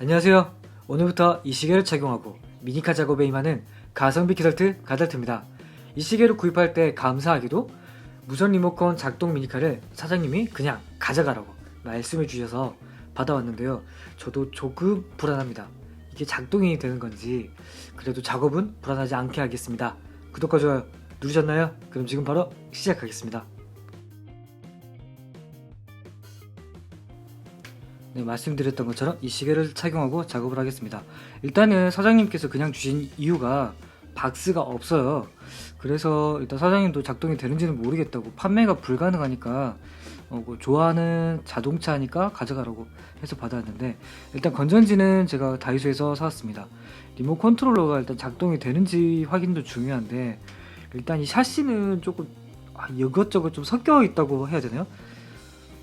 안녕하세요. 오늘부터 이 시계를 착용하고 미니카 작업에 임하는 가성비 키설트 가달트입니다. 이 시계를 구입할 때 감사하게도 무선 리모컨 작동 미니카를 사장님이 그냥 가져가라고 말씀해 주셔서 받아왔는데요. 저도 조금 불안합니다. 이게 작동이 되는 건지 그래도 작업은 불안하지 않게 하겠습니다. 구독과 좋아요 누르셨나요? 그럼 지금 바로 시작하겠습니다. 네, 말씀드렸던 것처럼 이 시계를 착용하고 작업을 하겠습니다. 일단은 사장님께서 그냥 주신 이유가 박스가 없어요. 그래서 일단 사장님도 작동이 되는지는 모르겠다고 판매가 불가능하니까 어, 뭐 좋아하는 자동차니까 가져가라고 해서 받았는데 일단 건전지는 제가 다이소에서 사왔습니다. 리모 컨트롤러가 일단 작동이 되는지 확인도 중요한데 일단 이 샤시는 조금 아, 이것저것 좀 섞여 있다고 해야 되나요?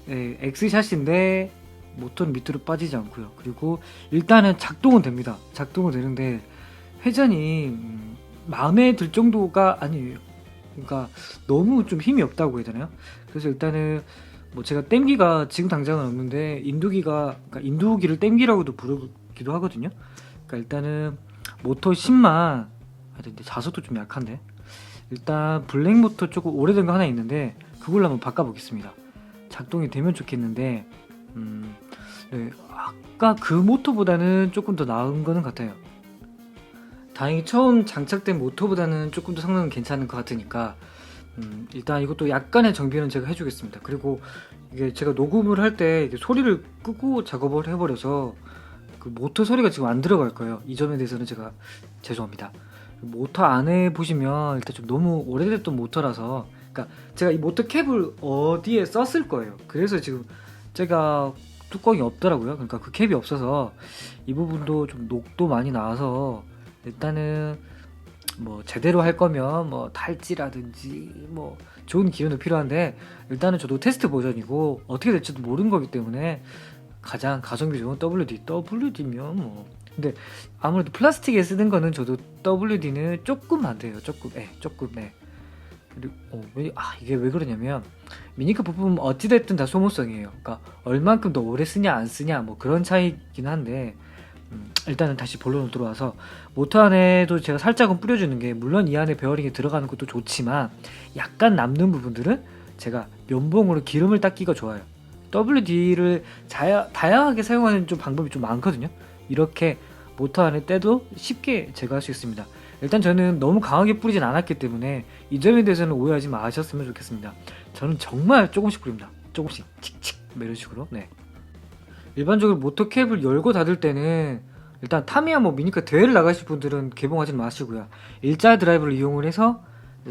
네, X 샤시인데 모터는 밑으로 빠지지 않고요. 그리고 일단은 작동은 됩니다. 작동은 되는데 회전이 음, 마음에 들 정도가 아니에요. 그러니까 너무 좀 힘이 없다고 해야 되나요? 그래서 일단은 뭐 제가 땡기가 지금 당장은 없는데 인두기가 그러니까 인두기를 땡기라고도 부르기도 하거든요. 그러니까 일단은 모터 10만 아 근데 자석도 좀 약한데 일단 블랙 모터 조금 오래된 거 하나 있는데 그걸로 한번 바꿔보겠습니다. 작동이 되면 좋겠는데 음, 네, 아까 그 모터보다는 조금 더 나은 거는 같아요. 다행히 처음 장착된 모터보다는 조금 더 성능은 괜찮은 것 같으니까 음, 일단 이것도 약간의 정비는 제가 해주겠습니다. 그리고 이게 제가 녹음을 할 때 소리를 끄고 작업을 해버려서 그 모터 소리가 지금 안 들어갈 거예요. 이 점에 대해서는 제가 죄송합니다. 모터 안에 보시면 일단 좀 너무 오래됐던 모터라서 그러니까 제가 이 모터 캡을 어디에 썼을 거예요. 그래서 지금 제가 뚜껑이 없더라고요. 그러니까 그 캡이 없어서 이 부분도 좀 녹도 많이 나와서 일단은 뭐 제대로 할 거면 뭐 탈지라든지 뭐 좋은 기운도 필요한데 일단은 저도 테스트 버전이고 어떻게 될지도 모르는 거기 때문에 가장 가성비 좋은 WD WD면 뭐. 근데 아무래도 플라스틱에 쓰는 거는 저도 WD는 조금 안 돼요. 조금 예 조금 예 그리고 어, 왜, 아 이게 왜 그러냐면 미니카 부품 어찌됐든 다 소모성이에요. 그러니까 얼만큼 더 오래 쓰냐 안 쓰냐 뭐 그런 차이긴 한데 음, 일단은 다시 본론으로 들어와서 모터 안에도 제가 살짝은 뿌려주는 게 물론 이 안에 베어링이 들어가는 것도 좋지만 약간 남는 부분들은 제가 면봉으로 기름을 닦기가 좋아요. WD를 자야, 다양하게 사용하는 좀 방법이 좀 많거든요. 이렇게 모터 안에 떼도 쉽게 제거할 수 있습니다. 일단 저는 너무 강하게 뿌리진 않았기 때문에 이 점에 대해서는 오해하지 마셨으면 좋겠습니다. 저는 정말 조금씩 뿌립니다. 조금씩 칙칙 뭐 이런 식으로. 네. 일반적으로 모터 캡을 열고 닫을 때는 일단 타미야 뭐 미니카 대회를 나가실 분들은 개봉하지 마시고요. 일자 드라이브를 이용을 해서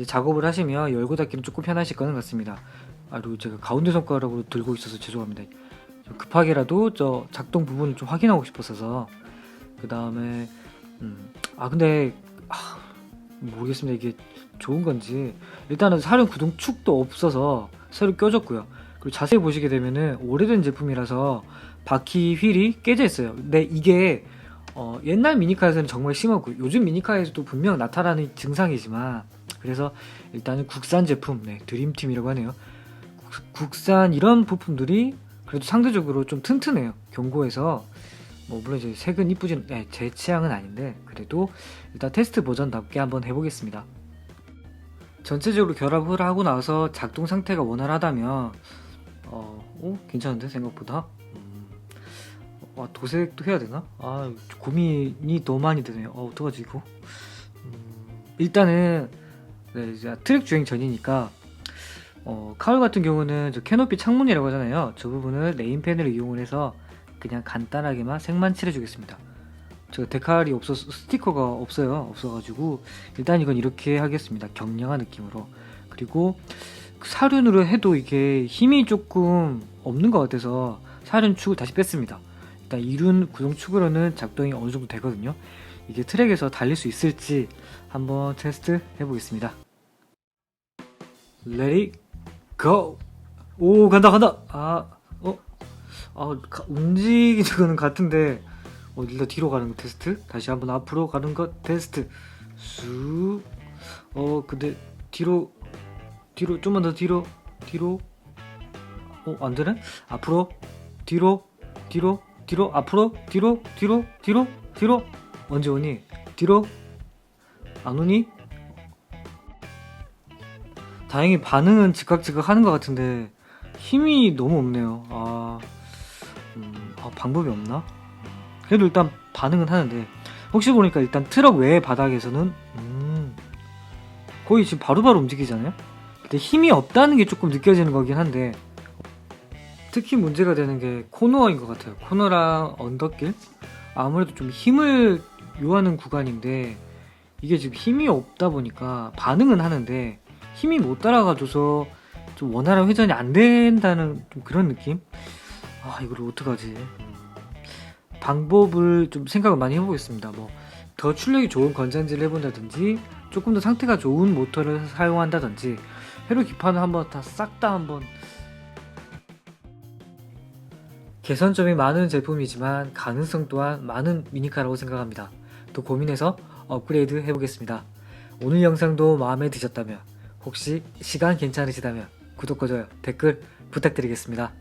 작업을 하시면 열고 닫기는 조금 편하실 거는 같습니다. 아 그리고 제가 가운데 손가락으로 들고 있어서 죄송합니다. 좀 급하게라도 저 작동 부분을 좀 확인하고 싶었어서 그 다음에 음, 아 근데 아, 모르겠습니다 이게 좋은 건지 일단은 사륜 구동 축도 없어서 새로 껴졌고요. 그리고 자세히 보시게 되면은 오래된 제품이라서 바퀴 휠이 깨져 있어요. 근데 이게 어, 옛날 미니카에서는 정말 심하고 요즘 미니카에서도 분명 나타나는 증상이지만 그래서 일단은 국산 제품, 네, 드림팀이라고 하네요. 국, 국산 이런 부품들이 그래도 상대적으로 좀 튼튼해요. 견고해서 뭐 물론 이제 색은 이쁘진 네, 제 취향은 아닌데 그래도 일단 테스트 버전답게 한번 해보겠습니다. 전체적으로 결합을 하고 나서 작동 상태가 원활하다면 어, 오, 괜찮은데 생각보다 음, 아, 도색도 해야 되나? 아 고민이 너무 많이 되네요. 어, 어떡하지 이거? 음, 일단은 네, 이제 트랙 주행 전이니까 어, 카울 같은 경우는 저 캐노피 창문이라고 하잖아요. 저 부분을 네임펜을 이용을 해서 그냥 간단하게만 색만 칠해주겠습니다. 제가 데칼이 없어 스티커가 없어요. 없어가지고 일단 이건 이렇게 하겠습니다. 경량한 느낌으로 그리고 사륜으로 해도 이게 힘이 조금 없는 것 같아서 사륜 축을 다시 뺐습니다. 일단 이륜 구동 축으로는 작동이 어느 정도 되거든요. 이게 트랙에서 달릴 수 있을지 한번 테스트 해보겠습니다. It go. 오 간다 간다. 아 어. 아 가- 움직이는 거는 같은데 어 일단 뒤로 가는 거 테스트. 다시 한번 앞으로 가는 거 테스트. 쑥. 어 근데 뒤로 뒤로 좀만 더 뒤로 뒤로. 어 안 되네. 앞으로 뒤로 뒤로 뒤로 앞으로 뒤로 뒤로 뒤로 뒤로 언제 오니 뒤로 안 오니 다행히 반응은 즉각즉각 하는 것 같은데 힘이 너무 없네요 아, 음, 아, 방법이 없나 그래도 일단 반응은 하는데 혹시 보니까 일단 트럭 외의 바닥에서는 음, 거의 지금 바로바로 움직이잖아요 근데 힘이 없다는 게 조금 느껴지는 거긴 한데 특히 문제가 되는 게 코너인 것 같아요. 코너랑 언덕길 아무래도 좀 힘을 요하는 구간인데 이게 지금 힘이 없다 보니까 반응은 하는데 힘이 못 따라가줘서 좀 원활한 회전이 안 된다는 좀 그런 느낌? 아 이걸 어떡하지? 방법을 좀 생각을 많이 해보겠습니다. 뭐 더 출력이 좋은 건전지를 해본다든지 조금 더 상태가 좋은 모터를 사용한다든지 회로 기판을 한번 다 싹 다 한번 개선점이 많은 제품이지만 가능성 또한 많은 미니카라고 생각합니다. 또 고민해서 업그레이드 해보겠습니다. 오늘 영상도 마음에 드셨다면 혹시 시간 괜찮으시다면 구독과 좋아요, 댓글 부탁드리겠습니다.